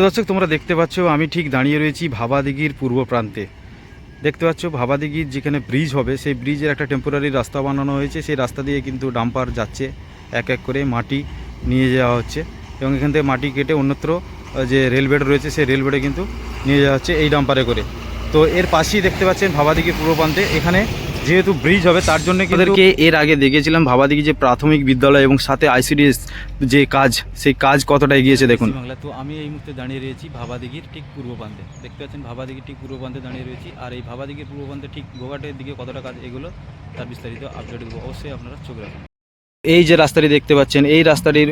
দর্শক, তোমরা দেখতে পাচ্ছ, আমি ঠিক দাঁড়িয়ে রয়েছি ভাবা দিঘির পূর্ব প্রান্তে। দেখতে পাচ্ছ ভাবা দিঘির যেখানে ব্রিজ হবে, সেই ব্রিজের একটা টেম্পোরারি রাস্তা বানানো হয়েছে। সেই রাস্তা দিয়ে কিন্তু ডাম্পার যাচ্ছে, এক এক করে মাটি নিয়ে যাওয়া হচ্ছে এবং এখান থেকে মাটি কেটে অন্যত্র যে রেলবেড রয়েছে, সেই রেলবেডে কিন্তু নিয়ে যাওয়া হচ্ছে এই ডাম্পারে করে। তো এর পাশেই দেখতে পাচ্ছেন ভাবাদিঘির পূর্ব প্রান্তে, এখানে যেহেতু ব্রিজ হবে তার জন্য আমাদেরকে এর আগে দেখেছিলাম ভাবাদিঘি যে প্রাথমিক বিদ্যালয় এবং সাথে আইসিডিএস যে কাজ সেই কাজ কতটা এগিয়েছে দেখুন। বাংলা তো আমি এই মুহূর্তে দাঁড়িয়ে রয়েছি ভাবাদিঘির ঠিক পূর্ব প্রান্তে। দেখতে পাচ্ছেন ভাবাদিঘির ঠিক পূর্ব প্রান্তে দাঁড়িয়ে রয়েছি। আর এই ভাবাদিঘির পূর্ব প্রান্তে ঠিক গোঘাটের দিকে কতটা কাজ এগুলো তার বিস্তারিত আপডেট দেবো। অবশ্যই আপনারা চোখ রাখুন। এই যে রাস্তাটি দেখতে পাচ্ছেন এই রাস্তাটির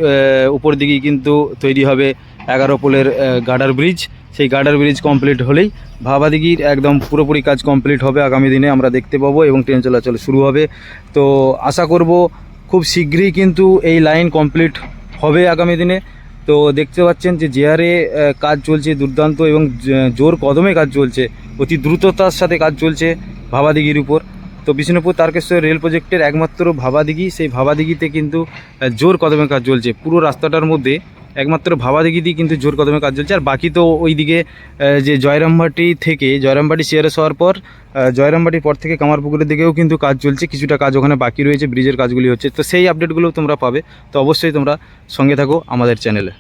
উপর দিকেই কিন্তু তৈরি হবে এগারো পোলের গার্ডার ব্রিজ। সেই গার্ডার ব্রিজ কমপ্লিট হলেই ভাবাদিঘির একদম পুরোপুরি কাজ কমপ্লিট হবে আগামী দিনে আমরা দেখতে পাবো এবং ট্রেন চলাচল শুরু হবে। তো আশা করব খুব শীঘ্রই কিন্তু এই লাইন কমপ্লিট হবে আগামী দিনে। তো দেখতে পাচ্ছেন যে জেআরে কাজ চলছে দুর্দান্ত এবং জোর কদমে কাজ চলছে। অতি দ্রুততার সাথে কাজ চলছে ভাবাদিঘির উপর। তো বিষ্ণুপুর তারকেশ্বর রেল প্রজেক্টের একমাত্র ভাবাদিঘি, সেই ভাবাদিঘিতে কিন্তু জোর কদমে কাজ চলছে। পুরো রাস্তাটার মধ্যে একমাত্র ভাবাদিঘিতেই কিন্তু জোর কদমে কাজ চলছে। আর বাকি তো ওইদিকে যে জয়রামবাটি থেকে, জয়রামবাটি সিআরএস হওয়ার পর জয়রামবাটির পর থেকে কামারপুকুরের দিকেও কিন্তু কাজ চলছে। কিছুটা কাজ ওখানে বাকি রয়েছে, ব্রিজের কাজগুলি হচ্ছে। তো সেই আপডেটগুলো তোমরা পাবে। তো অবশ্যই তোমরা সঙ্গে থাকো আমাদের চ্যানেলে।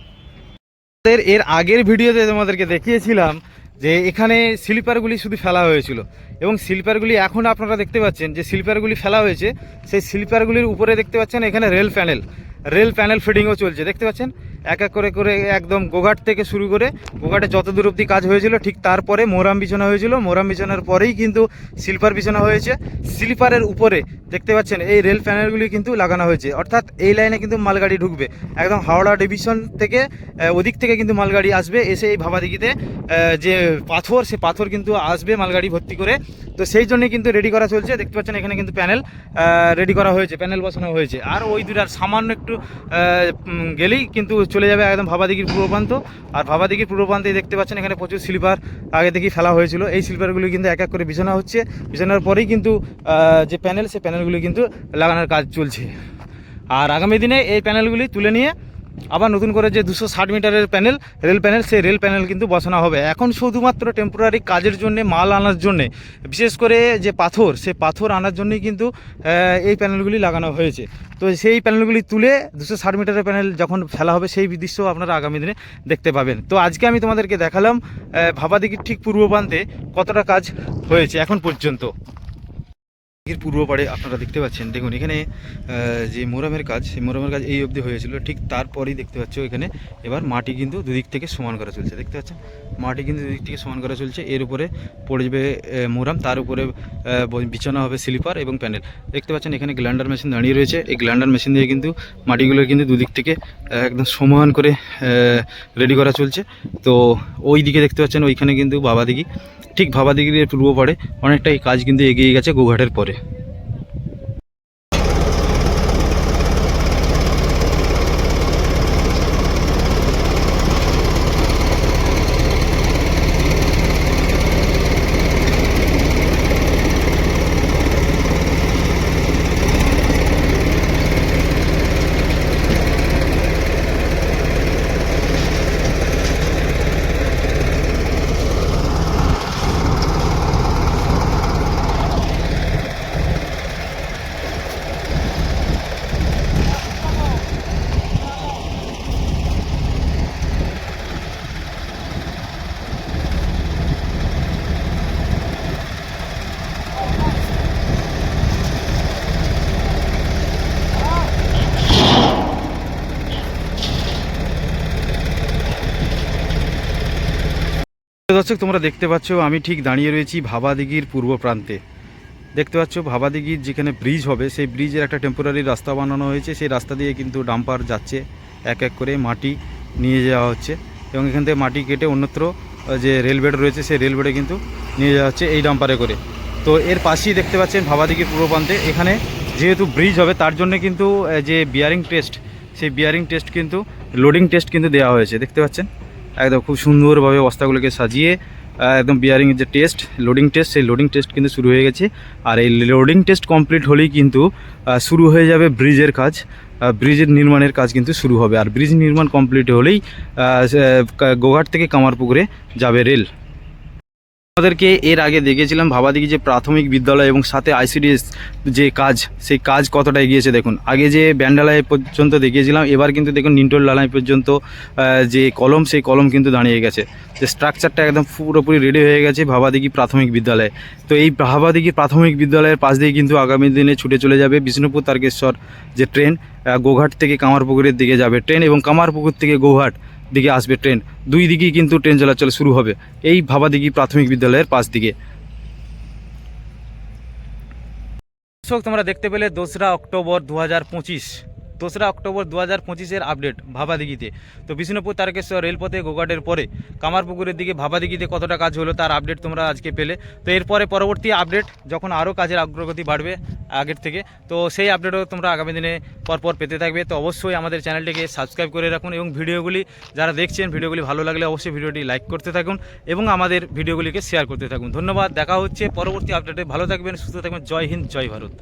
আমাদের এর আগের ভিডিওতে তোমাদেরকে দেখিয়েছিলাম যে এখানে স্লিপারগুলি শুধু ফেলা হয়েছিল। এবং স্লিপারগুলি এখন আপনারা দেখতে পাচ্ছেন যে স্লিপারগুলি ফেলা হয়েছে। সেই স্লিপারগুলির উপরে দেখতে পাচ্ছেন এখানে রেল প্যানেল। রেল প্যানেল ফিডিংও চলছে। দেখতে পাচ্ছেন? এক এক করে করে একদম গোঘাট থেকে শুরু করে গোঘাটে যত দূর অবধি কাজ হয়েছিল, ঠিক তারপরে মোরাম বিছানা হয়েছিল। মোরাম বিছানার পরেই কিন্তু স্লিপার বিছানা হয়েছে। স্লিপারের উপরে দেখতে পাচ্ছেন, এই রেল প্যানেলগুলি কিন্তু লাগানো হয়েছে। অর্থাৎ এই লাইনে কিন্তু মালগাড়ি ঢুকবে। একদম হাওড়া ডিভিশন থেকে ওদিক থেকে কিন্তু মালগাড়ি আসবে। এসে এই ভাবাদিঘিতে যে পাথর, সে পাথর কিন্তু আসবে মালগাড়ি ভর্তি করে। তো সেই জন্য কিন্তু রেডি করা চলছে। দেখতে পাচ্ছেন, এখানে কিন্তু প্যানেল রেডি করা হয়েছে, প্যানেল বসানো হয়েছে। আর ওই দুটার সামান্য একটু গেলেই কিন্তু চলে যাবে একদম ভাবাদিঘির পূর্ব প্রান্ত। আর ভাবাদিঘির পূর্ব প্রান্তেই দেখতে পাচ্ছেন এখানে প্রচুর স্লিপার আগে থেকেই ফেলা হয়েছিল। এই স্লিপারগুলি কিন্তু এক এক করে বিছানা হচ্ছে। বিছানোর পরেই কিন্তু যে প্যানেল সেই প্যানেলগুলি কিন্তু লাগানোর কাজ চলছে। আর আগামী দিনে এই প্যানেলগুলি তুলে নিয়ে আবার নতুন করে যে দুশো ষাট মিটারের প্যানেল, রেল প্যানেল, সেই রেল প্যানেল কিন্তু বসানো হবে। এখন শুধুমাত্র টেম্পোরারি কাজের জন্য, মাল আনার জন্যে, বিশেষ করে যে পাথর সে পাথর আনার জন্যই কিন্তু এই প্যানেলগুলি লাগানো হয়েছে। তো সেই প্যানেলগুলি তুলে দুশো ষাট মিটারের প্যানেল যখন ফেলা হবে, সেই দৃশ্য আপনারা আগামী দিনে দেখতে পাবেন। তো আজকে আমি তোমাদেরকে দেখালাম ভাবাদিঘির ঠিক পূর্ব প্রান্তে কতটা কাজ হয়েছে এখন পর্যন্ত। এর পূর্ব পাড়ে আপনারা দেখতে পাচ্ছেন। দেখুন, এখানে যে মোরামের কাজ, সেই মোরামের কাজ এই অবধি হয়েছিল। ঠিক তারপরেই দেখতে পাচ্ছ এখানে, এবার মাটি কিন্তু দুদিক থেকে সমান করা চলছে। দেখতে পাচ্ছেন? মাটি কিন্তু দুদিক থেকে সমান করা চলছে। এর উপরে পড়ে যাবে মোরাম, তার উপরে বিছানা হবে স্লিপার এবং প্যানেল। দেখতে পাচ্ছেন, এখানে গ্ল্যান্ডার মেশিন দাঁড়িয়ে রয়েছে। এই গ্ল্যান্ডার মেশিন দিয়ে কিন্তু মাটিগুলো কিন্তু দুদিক থেকে একদম সমান করে রেডি করা চলছে। তো ওই দিকে দেখতে পাচ্ছেন, ওইখানে কিন্তু বাবাদিঘি, ঠিক ভাবাদিঘির পূর্ব পাড়ে অনেকটা এই কাজ কিন্তু এগিয়ে গেছে গোঘাটের পরে। করে দর্শক, তোমরা দেখতে পাচ্ছ, আমি ঠিক দাঁড়িয়ে রয়েছি ভাবাদিঘির পূর্ব প্রান্তে। দেখতে পাচ্ছ, ভাবাদিঘির যেখানে ব্রিজ হবে, সেই ব্রিজের একটা টেম্পোরারি রাস্তা বানানো হয়েছে। সেই রাস্তা দিয়ে কিন্তু ডাম্পার যাচ্ছে, এক এক করে মাটি নিয়ে যাওয়া হচ্ছে এবং এখান থেকে মাটি কেটে অন্যত্র যে রেলবেড রয়েছে, সেই রেলবেডে কিন্তু নিয়ে যাওয়া হচ্ছে এই ডাম্পারে করে। তো এর পাশেই দেখতে পাচ্ছেন ভাবাদিঘির পূর্ব প্রান্তে। এখানে যেহেতু ব্রিজ হবে, তার জন্য কিন্তু যে বিয়ারিং টেস্ট সেই বিয়ারিং টেস্ট কিন্তু লোডিং টেস্ট কিন্তু দেওয়া হয়েছে। দেখতে পাচ্ছেন? একদম খুব সুন্দরভাবে বস্তাগুলোকে সাজিয়ে একদম বিয়ারিংয়ের যে টেস্ট লোডিং টেস্ট সেই লোডিং টেস্ট কিন্তু শুরু হয়ে গেছে। আর এই লোডিং টেস্ট কমপ্লিট হলেই কিন্তু শুরু হয়ে যাবে ব্রিজের কাজ। ব্রিজের নির্মাণের কাজ কিন্তু শুরু হবে। আর ব্রিজ নির্মাণ কমপ্লিট হলেই গোঘাট থেকে কামারপুকুরে যাবে রেল আমাদেরকে এর আগে দেখেছিলাম, ভাবাদিঘি যে প্রাথমিক বিদ্যালয় এবং সাথে আইসিডিএস যে কাজ, সেই কাজ কতটা এগিয়েছে দেখুন। আগে যে ব্যান্ডালাই পর্যন্ত দেখিয়েছিলাম, এবার কিন্তু দেখুন নিন্টল লালাই পর্যন্ত যে কলম, সেই কলম কিন্তু দাঁড়িয়ে গেছে। যে স্ট্রাকচারটা একদম পুরোপুরি রেডি হয়ে গেছে ভাবাদিঘি প্রাথমিক বিদ্যালয়ে। তো এই ভাবাদিঘি প্রাথমিক বিদ্যালয়ের পাশ দিয়ে কিন্তু আগামী দিনে ছুটে চলে যাবে বিষ্ণুপুর তারকেশ্বর যে ট্রেন গোঘাট থেকে কামারপুকুরের দিকে যাবে ট্রেন এবং কামারপুকুর থেকে গোঘাট। দিকে আসবে ট্রেন। দুই দিকেই কিন্তু ট্রেন চলাচল শুরু হবে। এই ভাবাদিঘি প্রাথমিক বিদ্যালয়ের পাশ দিকে। দর্শক, তোমরা দেখতে পেলে দোসরা অক্টোবর দু হাজার পঁচিশ। দোসরা অক্টোবর দু হাজার পঁচিশের আপডেট ভাবাদিঘিতে। তো বিষ্ণুপুর তারকেশ্বর রেলপথে গোঘাটের পরে কামারপুকুরের দিকে ভাবাদিঘিতে কতটা কাজ হলো তার আপডেট তোমরা আজকে পেলে। তো এরপরে পরবর্তী আপডেট, যখন আরও কাজের অগ্রগতি বাড়বে আগের থেকে, তো সেই আপডেটও তোমরা আগামী দিনে পরপর পেতে থাকবে। তো অবশ্যই আমাদের চ্যানেলটিকে সাবস্ক্রাইব করে রাখুন এবং ভিডিওগুলি যারা দেখছেন, ভিডিওগুলি ভালো লাগলে অবশ্যই ভিডিওটি লাইক করতে থাকুন এবং আমাদের ভিডিওগুলিকে শেয়ার করতে থাকুন। ধন্যবাদ, দেখা হচ্ছে পরবর্তী আপডেটে। ভালো থাকবেন, সুস্থ থাকবেন। জয় হিন্দ, জয় ভারত।